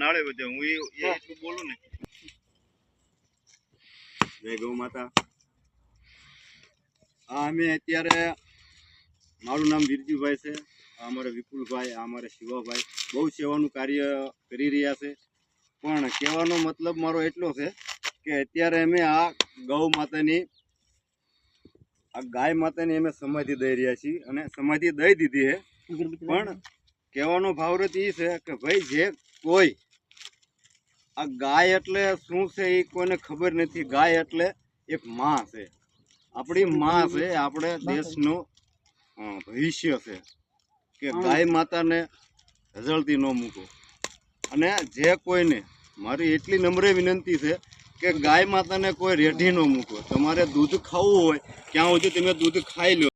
નાળે બધે. હું એ એ એટલું બોલું ને. જય ગૌ માતા. આ અમે અત્યારે મારું નામ વિરજુભાઈ છે. આ અમારા વિપુલભાઈ આ અમારા શિવાભાઈ. બહુ સેવાનું કાર્ય કરી રહ્યા છે. પણ કહેવાનો મતલબ મારો એટલો છે કે અત્યારે અમે આ ગૌ માતાની આ ગાય માતાની અમે સમાધિ દઈ રહ્યા છીએ અને સમાધિ દઈ દીધી છે. પણ કહેવાનો ભાવરત એ છે કે ભાઈ જે કોઈ આ ગાય એટલે શું છે એ કોઈને ખબર નથી. ગાય એટલે એક માં છે. આપણી માં છે આપણે દેશનું ભવિષ્ય છે કે ગાય માતાને હજળતી ન મૂકો. અને જે કોઈને મારી એટલી નમ્ર વિનંતી છે કે ગાય માતાને કોઈ રેઢી ન મૂકો. તમારે દૂધ ખાવું હોય ક્યાં સુધી તમે દૂધ ખાઈ લો.